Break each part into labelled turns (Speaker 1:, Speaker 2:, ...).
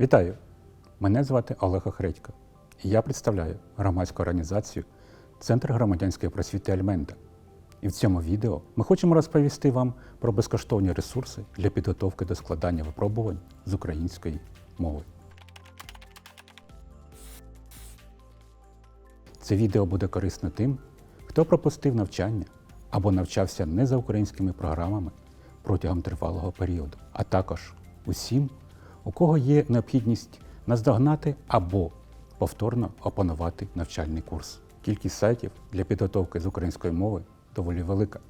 Speaker 1: Вітаю! Мене звати Олег Охредько, і я представляю громадську організацію Центр громадянської просвіти Альменда. І в цьому відео ми хочемо розповісти вам про безкоштовні ресурси для підготовки до складання випробувань з української мови. Це відео буде корисно тим, хто пропустив навчання або навчався не за українськими програмами протягом тривалого періоду, а також усім, у кого є необхідність наздогнати або повторно опанувати навчальний курс. Кількість сайтів для підготовки з української мови доволі велика.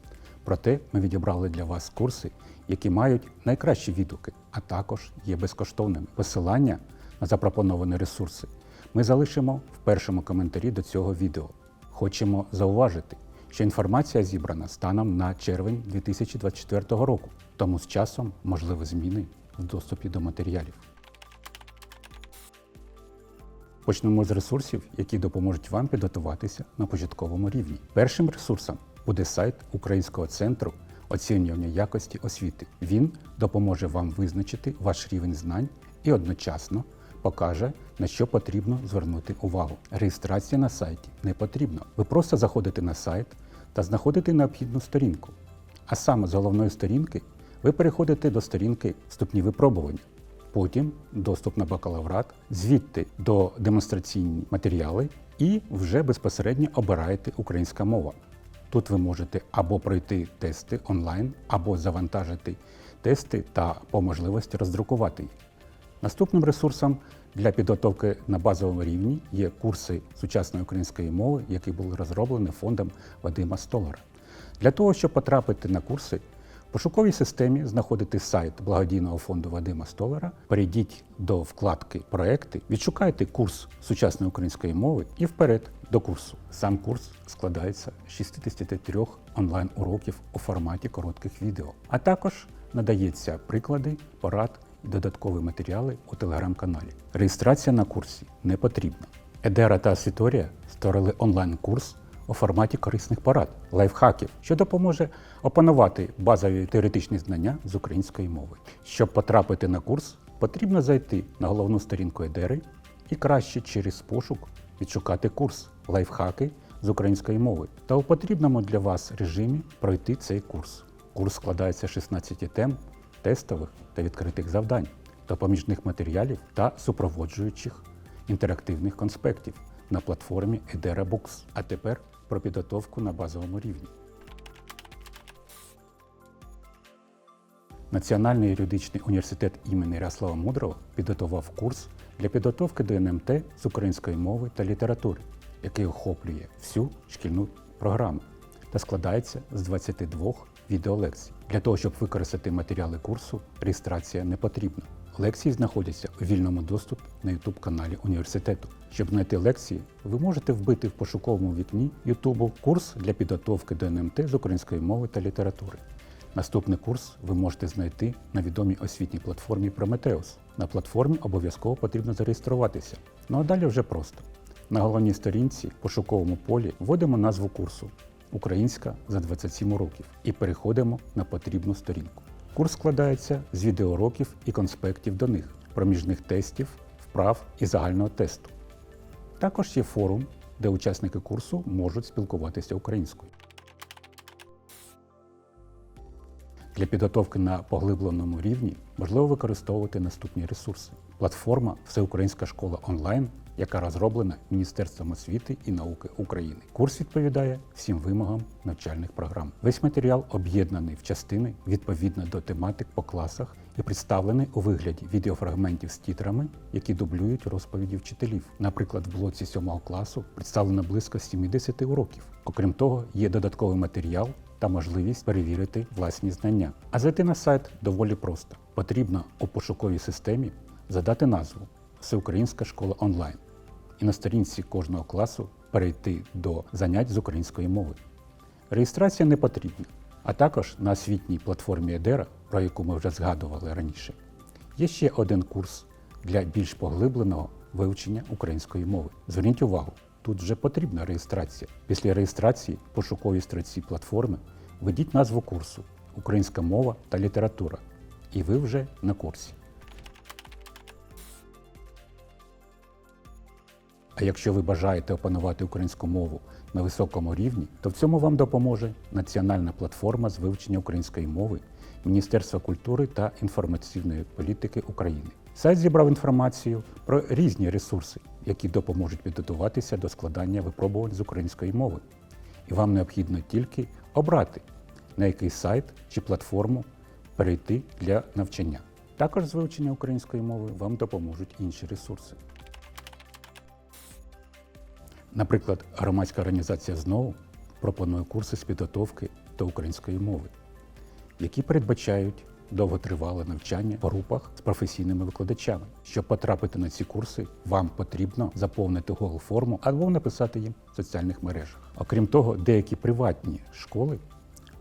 Speaker 1: Проте ми відібрали для вас курси, які мають найкращі відгуки, а також є безкоштовними. Посилання на запропоновані ресурси ми залишимо в першому коментарі до цього відео. Хочемо зауважити, що інформація зібрана станом на червень 2024 року, тому з часом можливі зміни в доступі до матеріалів. Почнемо з ресурсів, які допоможуть вам підготуватися на початковому рівні. Першим ресурсом буде сайт Українського центру оцінювання якості освіти. Він допоможе вам визначити ваш рівень знань і одночасно покаже, на що потрібно звернути увагу. Реєстрація на сайті не потрібна. Ви просто заходите на сайт та знаходите необхідну сторінку. А саме з головної сторінки ви переходите до сторінки вступні випробування. Потім доступ на бакалаврат, звідти до демонстраційні матеріали і вже безпосередньо обираєте українська мова. Тут ви можете або пройти тести онлайн, або завантажити тести та по можливості роздрукувати їх. Наступним ресурсом для підготовки на базовому рівні є курси сучасної української мови, які були розроблені фондом Вадима Столара. Для того, щоб потрапити на курси, пошуковій системі знаходите сайт благодійного фонду Вадима Столара, перейдіть до вкладки Проекти, відшукайте курс сучасної української мови і вперед до курсу. Сам курс складається з 63 онлайн-уроків у форматі коротких відео, а також надається приклади, порад і додаткові матеріали у телеграм-каналі. Реєстрація на курсі не потрібна. Едера та Асіторія створили онлайн-курс у форматі корисних порад, лайфхаків, що допоможе опанувати базові теоретичні знання з української мови. Щоб потрапити на курс, потрібно зайти на головну сторінку Едери і краще через пошук відшукати курс лайфхаки з української мови та у потрібному для вас режимі пройти цей курс. Курс складається з 16 тем, тестових та відкритих завдань, допоміжних матеріалів та супроводжуючих інтерактивних конспектів на платформі Edera Books. А тепер про підготовку на базовому рівні. Національний юридичний університет імені Ярослава Мудрого підготував курс для підготовки до НМТ з української мови та літератури, який охоплює всю шкільну програму та складається з 22 відеолекцій. Для того, щоб використати матеріали курсу, реєстрація не потрібна. Лекції знаходяться у вільному доступі на YouTube каналі університету. Щоб знайти лекції, ви можете вбити в пошуковому вікні YouTube курс для підготовки до НМТ з української мови та літератури. Наступний курс ви можете знайти на відомій освітній платформі Prometheus. На платформі обов'язково потрібно зареєструватися. Ну а далі вже просто. На головній сторінці в пошуковому полі вводимо назву курсу Українська за 27 років і переходимо на потрібну сторінку. Курс складається з відеоуроків і конспектів до них, проміжних тестів, вправ і загального тесту. Також є форум, де учасники курсу можуть спілкуватися українською. Для підготовки на поглибленому рівні важливо використовувати наступні ресурси: платформа Всеукраїнська школа онлайн, яка розроблена Міністерством освіти і науки України. Курс відповідає всім вимогам навчальних програм. Весь матеріал об'єднаний в частини відповідно до тематик по класах і представлений у вигляді відеофрагментів з титрами, які дублюють розповіді вчителів. Наприклад, в блоці 7 класу представлено близько 70 уроків. Окрім того, є додатковий матеріал та можливість перевірити власні знання. А зайти на сайт доволі просто. Потрібно у пошуковій системі задати назву Всеукраїнська школа онлайн і на сторінці кожного класу перейти до занять з української мови. Реєстрація не потрібна, а також на освітній платформі Едера, про яку ми вже згадували раніше, є ще один курс для більш поглибленого вивчення української мови. Зверніть увагу, Тут вже потрібна реєстрація. Після реєстрації пошукові пошуковій строці платформи введіть назву курсу Українська мова та література. І ви вже на курсі. А якщо ви бажаєте опанувати українську мову на високому рівні, то в цьому вам допоможе національна платформа з вивчення української мови. Міністерства культури та інформаційної політики України. Сайт зібрав інформацію про різні ресурси, які допоможуть підготуватися до складання випробувань з української мови. І вам необхідно тільки обрати, на який сайт чи платформу перейти для навчання. Також з вивчення української мови вам допоможуть інші ресурси. Наприклад, громадська організація знову пропонує курси з підготовки до української мови, які передбачають довготривале навчання в групах з професійними викладачами. Щоб потрапити на ці курси, вам потрібно заповнити Google форму або написати їм в соціальних мережах. Окрім того, деякі приватні школи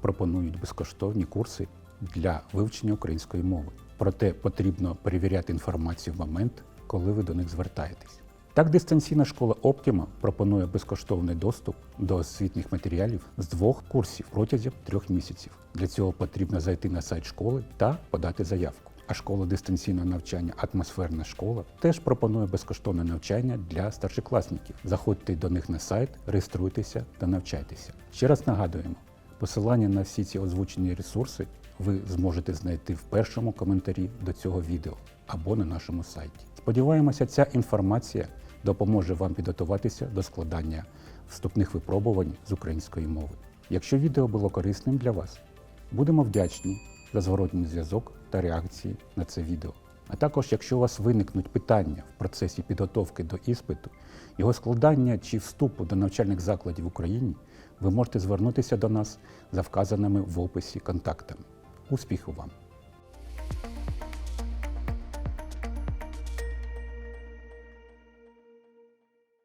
Speaker 1: пропонують безкоштовні курси для вивчення української мови. Проте потрібно перевіряти інформацію в момент, коли ви до них звертаєтесь. Так, дистанційна школа Optima пропонує безкоштовний доступ до освітніх матеріалів з двох курсів протягом трьох місяців. Для цього потрібно зайти на сайт школи та подати заявку. А школа дистанційного навчання Атмосферна школа теж пропонує безкоштовне навчання для старшокласників. Заходьте до них на сайт, реєструйтеся та навчайтеся. Ще раз нагадуємо, посилання на всі ці озвучені ресурси ви зможете знайти в першому коментарі до цього відео або на нашому сайті. Сподіваємося, ця інформація допоможе вам підготуватися до складання вступних випробувань з української мови. Якщо відео було корисним для вас, будемо вдячні за зворотній зв'язок та реакції на це відео. А також, якщо у вас виникнуть питання в процесі підготовки до іспиту, його складання чи вступу до навчальних закладів в Україні, ви можете звернутися до нас за вказаними в описі контактами. Успіху вам!